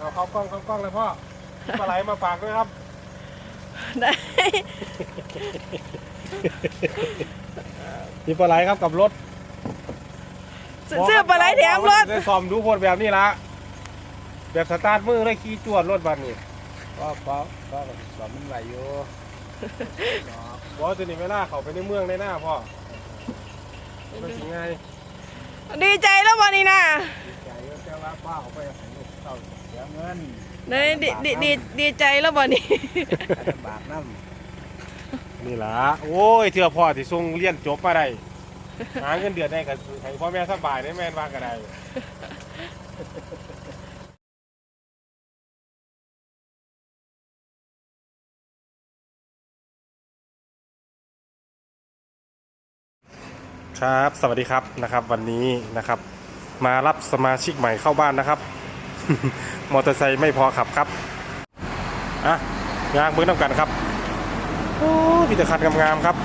เอาเข้ากล้องเข้ากล้องเลยพ่อปลาไหลมาฝากด้วยครับ ได้ มีปลาไหลครับกับรถเสื้อปลาไหลแถมรถได้ซ้อมดูโพดแบบนี้ละแบบสตาร์ทมือเลยขี่จวดรถบัสนี่ก็ก็ก็ซ้อมมันไหลอยู่บอกตัวนี้ไม่น่าเขาไปในเมืองในหน้าพ่อมันสิไงดีใจแล้ววันนี้นะใหญ่ก็จะว่าป้าเขาไปให้ลูกเต่า เสียเงินได้ดีดีดีดีใจแล้ววันนี้บาทน้ำนี่ล่ะโอ้ยเถื่อพ่อที่ส่งเรียนจบมาได้ หาเงินเดือนได้ก็ให้พ่อแม่สบายได้แม่นว่าก็ได้ครับ สวัสดีครับนะครับ วันนี้นะครับ มารับสมาชิกใหม่เข้าบ้านนะครับ มอเตอร์ไซค์ไม่พอขับครับอะยางมือน้ำกันครับโอ้มีแต่คันงามๆครับ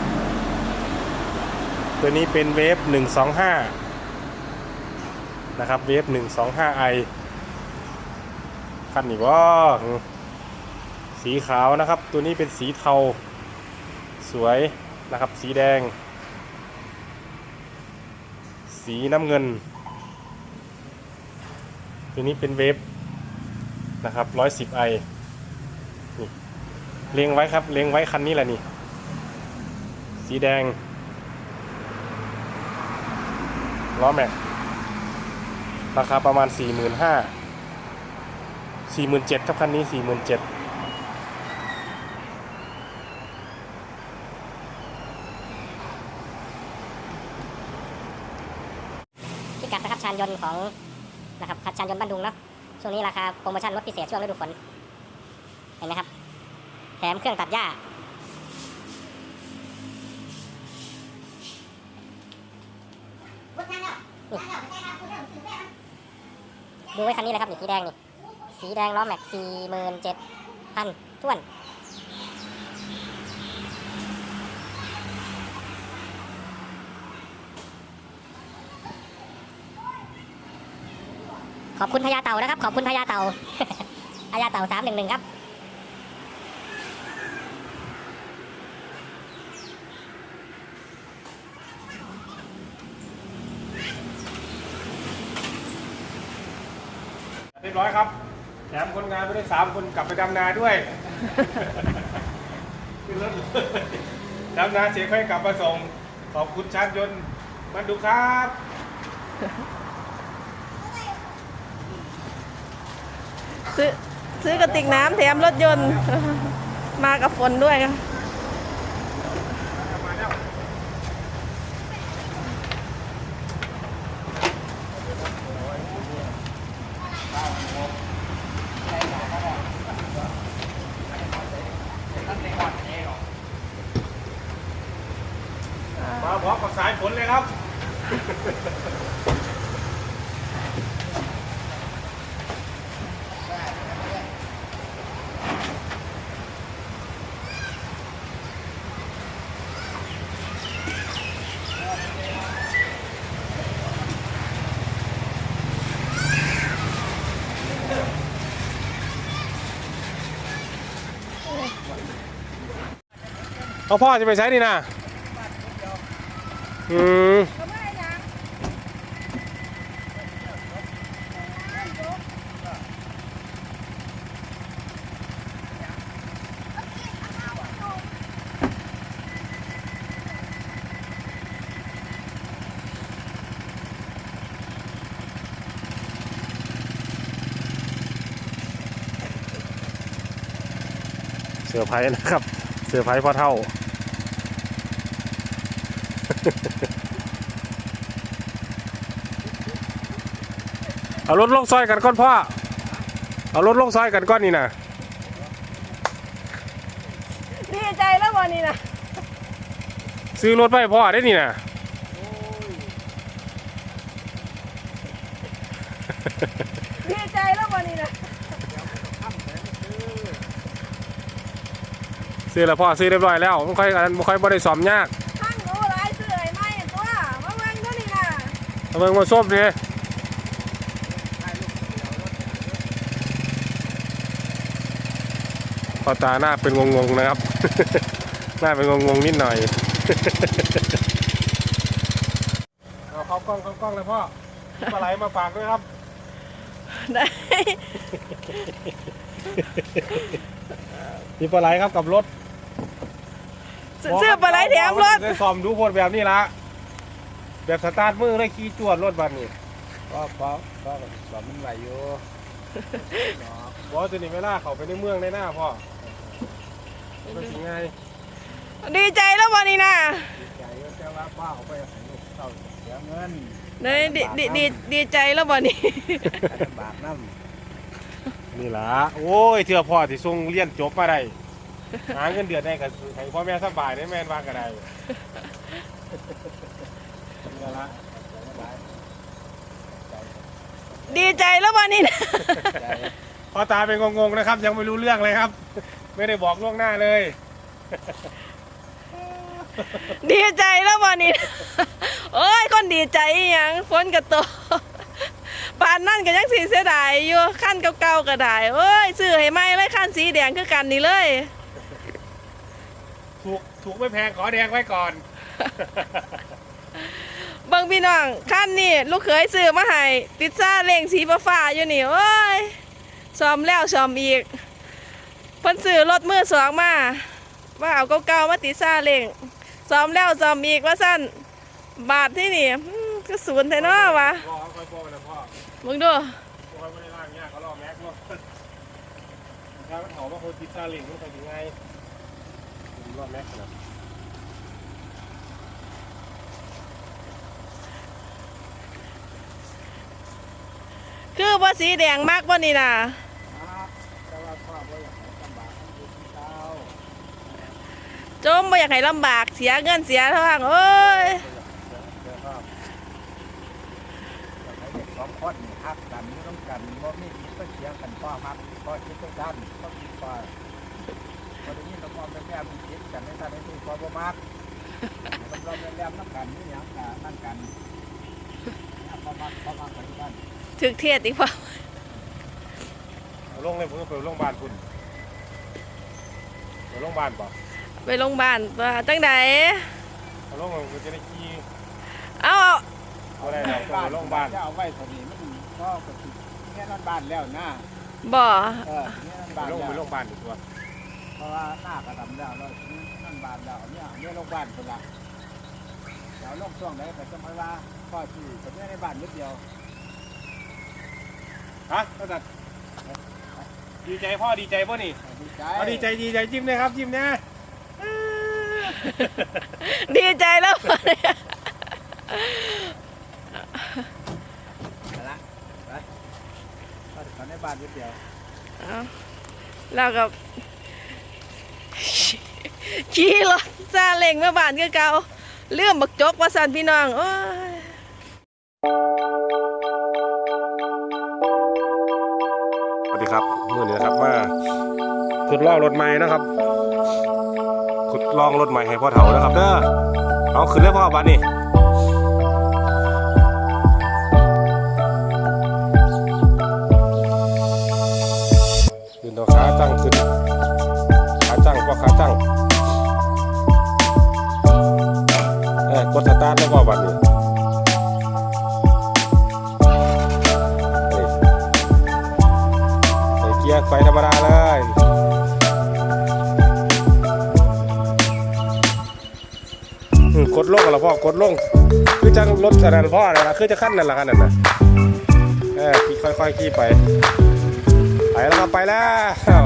ตัวนี้เป็นเวฟ125 นะครับเวฟ 125 i คันนี้ว่าสีขาวนะครับ ตัวนี้เป็นสีเทาสวยนะครับ สีแดง สีน้ำเงิน ตัวนี้เป็นเวฟนะครับ110 i นี่เลี้ยงไว้ครับ เลี้ยงไว้คันนี้แหละนี่ สีแดง ล้อแม็ก ราคาประมาณ 4 5 0 0 0 4 7 0 0ครับคันนี้ 4 7 0 0 0พิกัดนะครับชานยนต์ของ นะครับชานยนต์บ้านดุงเนาะช่วงนี้ราคาโปรโมชั่นลดพิเศษช่วงฤดูฝนเห็นไหมครับ แถมเครื่องตัดหญ้าดูไว้คันนี้เลยครับนี่สีแดงนี่สีแดงล้อแม็กสี่หมื่นเจ็ดพันท้วน ขอบคุณพญาเต่านะครับ ขอบคุณพญาเต่าพญาเต่าสามหนึ่งหนึ่งครับเรียบร้อยครับแถมคนงานไปได้สามคนกลับไปดำนาด้วยขึ้นรถดำนาเสร็จค่อยกลับมาส่งขอบคุณชาญยนต์มันดูครับ ซื้อซื้อกระติกน้ำแถมรถยนต์ มากับฝนด้วยค่ะมาแล้วมาพร้อมกับสายฝนเลยครับ เอาพ่อจะไปใช้นี่นะอืมเซอไพนะครับ อร์ไพรส์พ่อเท่า เอารถลงซอยกันก้อนพ่อ เอารถลงซอยกันก้อนนี่นะดีใจแล้ววันนี้นะซื้อรถไปให้พ่อได้นี่นะดีใจแล้ววันนี้นะ ซื้อแล้วพ่อซื้อเรียบร้อยแล้วไม่ค่อยไม่ค่อยบริสอมยากทั้งหนูหลายเสื่อยไม่ตัวมาเมืองตัวนี้นะเอาเบิ่งมาส้มดิพ่อตาหน้าเป็นงงๆนะครับ หน้าเป็นงงๆนิดหน่อยเอาเข้ากล้องเข้ากล้องเลยพ่อปลาไหลมาฝากด้วยครับ ได้ มีปลาไหลครับกับรถ เสื้อปลาไหลแถมรถได้ซ้อมดูโพดแบบนี้ละแบบสตาร์ทมือเลยขี่จวดรถบัสนี่ก็เพราะก็สอนมันไหวอยู่บอกว่าจะหนีเวลาเขาไปในเมืองในหน้าพ่อเป็นยังไงดีใจแล้ววันนี้นะใจก็จะว่าป้าเขาไปให้ลูกเต้าเสียเงินได้ดีดีดีดีใจแล้ววันนี้การลำบากน้ำนี่ล่ะโอ้ยเถื่อพ่อที่ส่งเรียนจบมาได้ หาเงินเดือนได้กับให้พ่อแม่สบายได้แม่นว่าก็ได้นี่ละดีใจแล้ววันนี้นะใจพ่อตาเป็นงงๆนะครับ ยังไม่รู้เรื่องเลยครับ ไม่ได้บอกล่วงหน้าเลย ดีใจแล้ววันนี้นะโอ้ยคนดีใจอหยังฝนกระตกป่านนั่นก็ยังสีเสียดายอยู่ขั้นเก่าๆก็ได้โอ้ยซื้อให้ไหมเลยขั้นสีแดงคือกันนี่เลย ถูกถูกไม่แพงขอแดงไว้ก่อน เบิ่งพี่น้องขั้นนี่ลูกเขยซื้อมาให้ติดซ่าเล่งสีฟ้าๆอยู่นี่โอ้ยซ้อมแล้วซ้อมอีกเพิ่นซื้อรถมือสองมาว่าเอาเก่าๆมาติดซ่าเล่งซ้อมแล้วซ้อมอีกว่าสั้นบาทที่นี่อืมก็ศูนย์แท้เนาะวะพ่อค่อยๆพ่อนะพ่อมึงดูพ่อไม่ได้ล่างเนี่ยเขารอแม็กซ์ด้วยถ้ามันเขาว่าคนพิซซ่าลิงมันเป็นยังไง รอแม็กซ์นะคือว่าสีแดงมากว่านี่นะครับแต่ว่าพ่อไม่อยากให้ลำบากน้ำอยู่ที่เต้าจมไม่อยากให้ลำบากเสียเงินเสียทางโอ้ยเดี๋ยวก็อยากให้เด็กสองคนฮักกันไม่ต้องกันว่ามีคิดก็เสียงกันพ่อฮักพ่อคิดก็ดันพ่อคิดพ่อ ทางที่พ่อบ่มักตำรวจแรมน้ำกันนี่ยังกันนั่นกันพ่อมักพ่อมักไปกันถึกเทียดอีกเปล่าเอาลงเลยผมก็ไปโรงพยาบาลคุณไปโรงพยาบาลป่ะไปโรงพยาบาลว่าจังใดเอาลงมันจะได้ขี่เอาเอาก็ได้เราไปโรงพยาบาลจะเอาไว้ตรงนี้มันก็กระติเนี่ยนั่นบ้านแล้วนะบ่เออเนี่ยนั่นไปบ้านโรงแล้วไปโรงพยาบาลดีกว่าเพราะว่าหน้ากระดำแล้วแล้วนั่น บ้านแล้วเนี่ยเนี่ยโรงพยาบาลคนละเดี๋ยวโรงช่วงไหนแต่จะไม่ว่าพ่อที่ผมเนี่ยในบ้านนิดเดียวฮะก็จัดดีใจพ่อดีใจพ่อนี่ดีใจเอาดีใจดีใจจิ้มเลยครับจิ้มเนี่ยดีใจแล้ววันนี้เอาละไปพ่อที่เขาในบ้านนิดเดียวเอาแล้วก็ ขี่รถซาเล้งมาบ้านคือเก่าเลื่อมบักจกว่าสันพี่น้องโอ้ยสวัสดีครับมื่อนี้นะครับมาทดลองรถใหม่นะครับทดลองรถใหม่ให้พ่อเฒ่านะครับเด้อเอาขึ้นเลยพ่อบัดนี้ขึ้นตัวขาตั้งขึ้นขาตั้งพ่อขาตั้ง กดสตาร์ทแล้วพ่อบัดนี้เฮ้ยใส่เกียร์ไฟธรรมดาเลยอืมกดลงแล้วพ่อกดลง คือจังรถสนันพ่อนะนะคือจะขั้นนั่นละขั้นนั่นนะเออขี่ค่อยๆขี่ไป ไปแล้วครับไปแล้ว